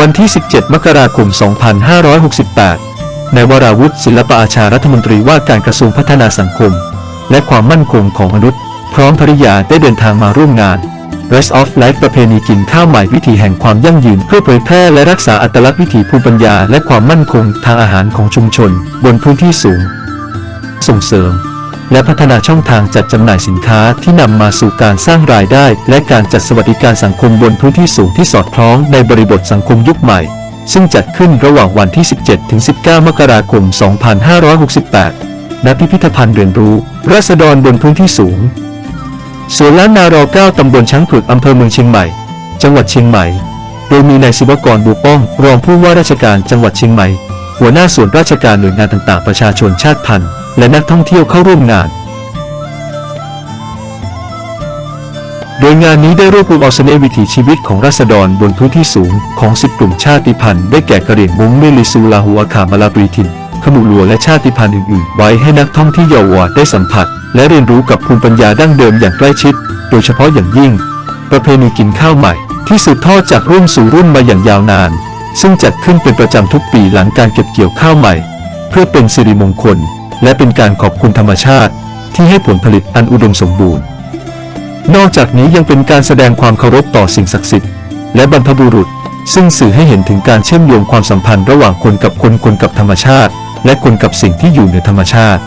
วันที่ 17 มกราคม 2568 นายวราวุฒิศิลปอาชารัฐมนตรีว่าการกระทรวงพัฒนาสังคม และความมั่นคงของมนุษย์ พร้อมภริยาได้เดินทางมาร่วมงาน Rest of Life ประเพณีกินข้าวใหม่วิถีแห่งความยั่งยืนเพื่อเผยแพร่และรักษาอัตลักษณ์วิถีภูมิปัญญาและความมั่นคงทางอาหารของชุมชน บนพื้นที่สูง ส่งเสริม และพัฒนาช่องทางจัดจำหน่ายสินค้าที่นำมาสู่การสร้างรายได้ และการจัดสวัสดิการสังคมบนพื้นที่สูงที่สอดคล้องในบริบทสังคมยุคใหม่ ซึ่งจัดขึ้นระหว่างวันที่ 17 ถึง 19 มกราคม 2568 ณ พิพิธภัณฑ์เรียนรู้ราษฎรบนพื้นที่สูงสวนล้านนารอ9ตำบลช้างผึกอำเภอเมืองเชียงใหม่ จังหวัดเชียงใหม่ โดยมีนายศิวกรบุป้อง รองผู้ว่าราชการจังหวัดเชียงใหม่ หัวหน้าส่วนราชการหน่วยงานต่างๆ ประชาชนชาติพันธุ์ และนักท่องเที่ยวเข้าร่วมงาน โดยงานนี้ได้รวบรวมเอาเสน่ห์วิถีชีวิตของราษฎรบนพื้นที่สูงของสิบกลุ่มชาติพันธุ์ได้แก่กะเหรี่ยงมุ้งเมลิซูลาหัวขามาลาบรีทินขมุลัวและชาติพันธุ์อื่นๆ ไว้ให้นักท่องเที่ยวเยาวได้สัมผัส และเรียนรู้กับภูมิปัญญาดั้งเดิมอย่างใกล้ชิด โดยเฉพาะอย่างยิ่ง ประเพณีกินข้าวใหม่ ที่สืบทอดจากรุ่นสู่รุ่นมาอย่างยาวนาน ซึ่งจัดขึ้นเป็นประจำทุกปีหลังการเก็บเกี่ยวข้าวใหม่ เพื่อเป็นสิริมงคล และเป็นการขอบคุณธรรมชาติ ที่ให้ผลผลิตอันอุดมสมบูรณ์ นอกจากนี้ยังเป็นการแสดงความเคารพต่อสิ่งศักดิ์สิทธิ์และบรรพบุรุษ ซึ่งสื่อให้เห็นถึงการเชื่อมโยงความสัมพันธ์ระหว่างคนกับคนคนกับธรรมชาติ และคนกับสิ่งที่อยู่เหนือธรรมชาติ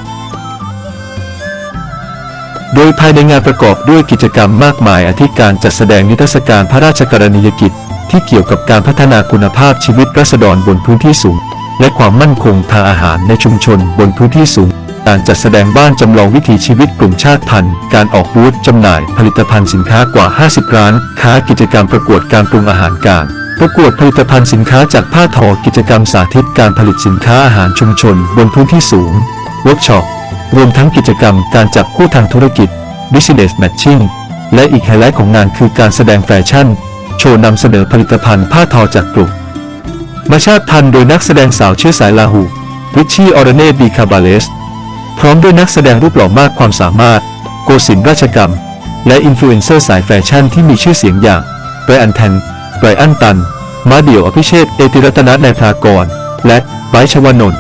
โดยภายในงานประกอบด้วยกิจกรรมมากมายอาทิการจัดแสดงนิทรรศการพระราชกรณียกิจ ที่เกี่ยวกับการพัฒนาคุณภาพชีวิตราษฎรบนพื้นที่สูง และความมั่นคงทางอาหารในชุมชนบนพื้นที่สูง การจัดแสดงบ้านจำลองวิถีชีวิตกลุ่มชาติพันธุ์ การออกบูธจำหน่ายผลิตภัณฑ์สินค้ากว่า 50 ร้าน ค้ากิจกรรมประกวดการปรุงอาหารการประกวดผลิตภัณฑ์สินค้าจากผ้าทอกิจกรรมสาธิตการผลิตสินค้าอาหารชุมชนบนพื้นที่สูงเวิร์กช็อปรวมทั้งกิจกรรมการจับคู่ทางธุรกิจ Business Matching และอีกไฮไลท์ของงานคือการแสดงแฟชั่น โชว์นำเสนอผลิตภัณฑ์ผ้าทอจากกลุ่มมาชาติพันธุ์โดยนักแสดงสาวเชื้อสายลาหูริชชี่ออร์เนบีคาบาเลส พร้อมด้วยนักแสดงรูปหล่อมากความสามารถ โกศินราชกรรม และอินฟลูเอนเซอร์สายแฟชั่นที่มีชื่อเสียงอย่างไบรอันแทนไบรอันตัน มาเดี่ยวอภิเชษเอติรัตนนายพากร และไบชวนนท์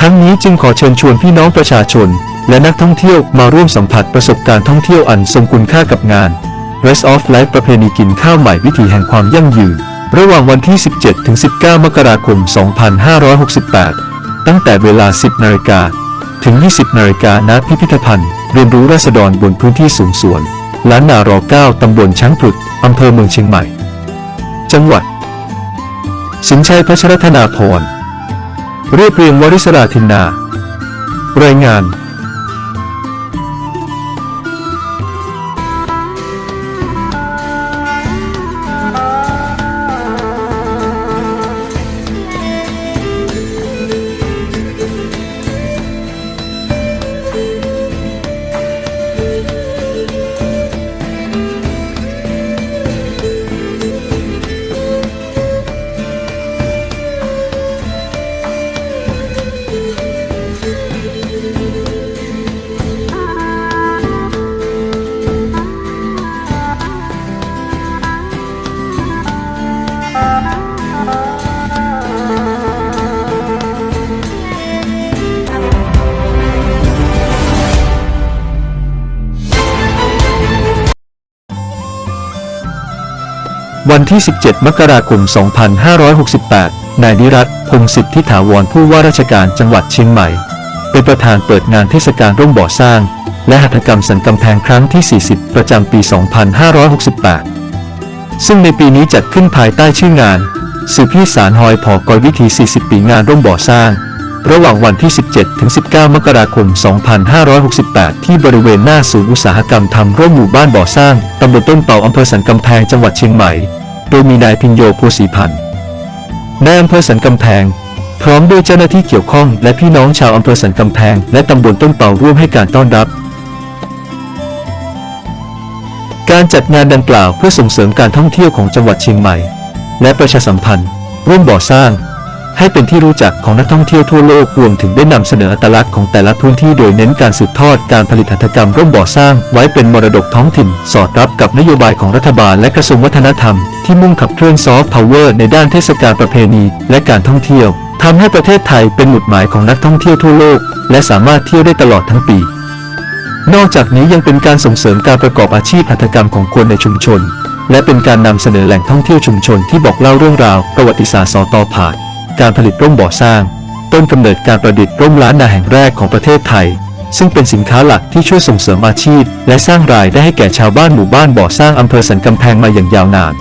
ทั้งนี้จึงขอเชิญชวนพี่น้องประชาชน และนักท่องเที่ยวมาร่วมสัมผัสประสบการณ์ท่องเที่ยวอันทรงคุณค่ากับงาน Rest of Life ประเพณีกินข้าวใหม่วิถีแห่งความยั่งยืน ระหว่างวันที่ 17 ถึง 19 มกราคม 2568 ตั้งแต่เวลา 10 นาฬิกา ถึง 20 นาฬิกาณพิพิธภัณฑ์ เรียนรู้ราษฎรบนพื้นที่สูงสวนล้านนารอ9ตำบลช้างผึกอำเภอเมืองเชียงใหม่ จังหวัด สินชัยพัชรธนาพร เรียบเรียงวริศราธินนา รายงาน วันที่ 17 มกราคม 2568 นายนิรัตพงศิษฐ์ทิถาวรผู้ว่าราชการจังหวัดเชียงใหม่ เป็นประธานเปิดงานเทศกาลร่มบ่อสร้าง และหัตถกรรมสันกำแพงครั้งที่ 40 ประจำปี 2568 ซึ่งในปีนี้จัดขึ้นภายใต้ชื่องานสืบพี่สารหอยผอกอยวิธี 40 ปีงานร่มบ่อสร้าง ระหว่างวันที่ 17 ถึง 19 มกราคม 2568 ที่บริเวณหน้าศูนย์อุตสาหกรรมทำร่วมหมู่บ้านบ่อสร้าง ตำบลต้นเป่าอำเภอสันกำแพง จังหวัดเชียงใหม่ โดยมีนายพิญโยภูศรีพันธ์นายอำเภอสันกำแพง พร้อมด้วยเจ้าหน้าที่เกี่ยวข้อง และพี่น้องชาวอำเภอสันกำแพง และตำบลต้นเป่าร่วมให้การต้อนรับ การจัดงานดังกล่าวเพื่อส่งเสริมการท่องเที่ยวของจังหวัดเชียงใหม่ และประชาสัมพันธ์ ร่วมบ่อสร้าง ให้เป็นที่รู้จักของนักท่องเที่ยวทั่วโลกรวมถึงได้นำเสนออัตลักษณ์ของแต่ละพื้นที่โดยเน้นการสืบทอดการผลิตหัตถกรรมร่มบ่อสร้าง ไว้เป็นมรดกท้องถิ่น สอดรับกับนโยบายของรัฐบาลและกระทรวงวัฒนธรรม ที่มุ่งขับเคลื่อนซอฟต์พาวเวอร์ในด้านเทศกาลประเพณีและการท่องเที่ยวทำให้ประเทศไทยเป็นหมุดหมายของนักท่องเที่ยวทั่วโลก และสามารถเที่ยวได้ตลอดทั้งปี นอกจากนี้ยังเป็นการส่งเสริมการประกอบอาชีพหัตถกรรมของคนในชุมชน และเป็นการนำเสนอแหล่งท่องเที่ยวชุมชนที่บอกเล่าเรื่องราว ประวัติศาสตร์สอตอผ่าน การผลิตร่มบ่อสร้าง ต้นกำเนิดการประดิษฐ์ร่มล้านนาแห่งแรกของประเทศไทย ซึ่งเป็นสินค้าหลักที่ช่วยส่งเสริมอาชีพ และสร้างรายได้ให้แก่ชาวบ้านหมู่บ้านบ่อสร้างอำเภอสันกำแพงมาอย่างยาวนาน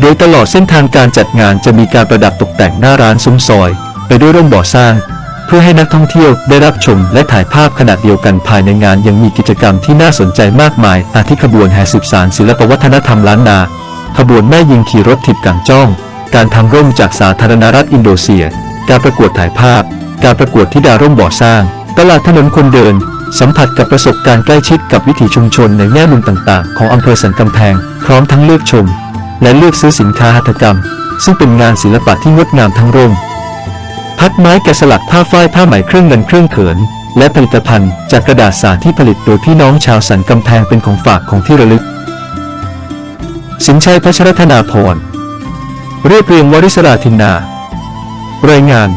โดยตลอดเส้นทางการจัดงานจะมีการประดับตกแต่งหน้าร้านซุ้มซอย ไปด้วยร่มบ่อสร้างเพื่อให้นักท่องเที่ยวได้รับชมและถ่ายภาพขณะเดียวกันภายในงานยังมีกิจกรรมที่น่าสนใจมากมาย อาทิขบวนแห่สืบสารศิลปวัฒนธรรมล้านนา ขบวนแม่ยิงขี่รถถิบกังจ้อง การทำร่มจากสาธารณรัฐอินโดเซีย การประกวดถ่ายภาพ การประกวดธิดาร่มบ่อสร้าง ตลาดถนนคนเดิน สัมผัสกับประสบการณ์ใกล้ชิดกับวิถีชุมชนในแง่มุมต่าง ๆ ของอำเภอสันกำแพง พร้อมทั้งเลือกชม และเลือกซื้อสินค้าหัตถกรรม ซึ่งเป็นงานศิลปะที่งดงามทั้งร่ม พัดไม้แกะสลักผ้าฝ้ายผ้าไหมเครื่องเงินเครื่องเขินและผลิตภัณฑ์จากกระดาษสาที่ผลิตโดยพี่น้องชาวสันกำแพงเป็นของฝากของที่ระลึก สินชัยพัชรธนาพรเรียบเรียงวริศราธินนา รายงาน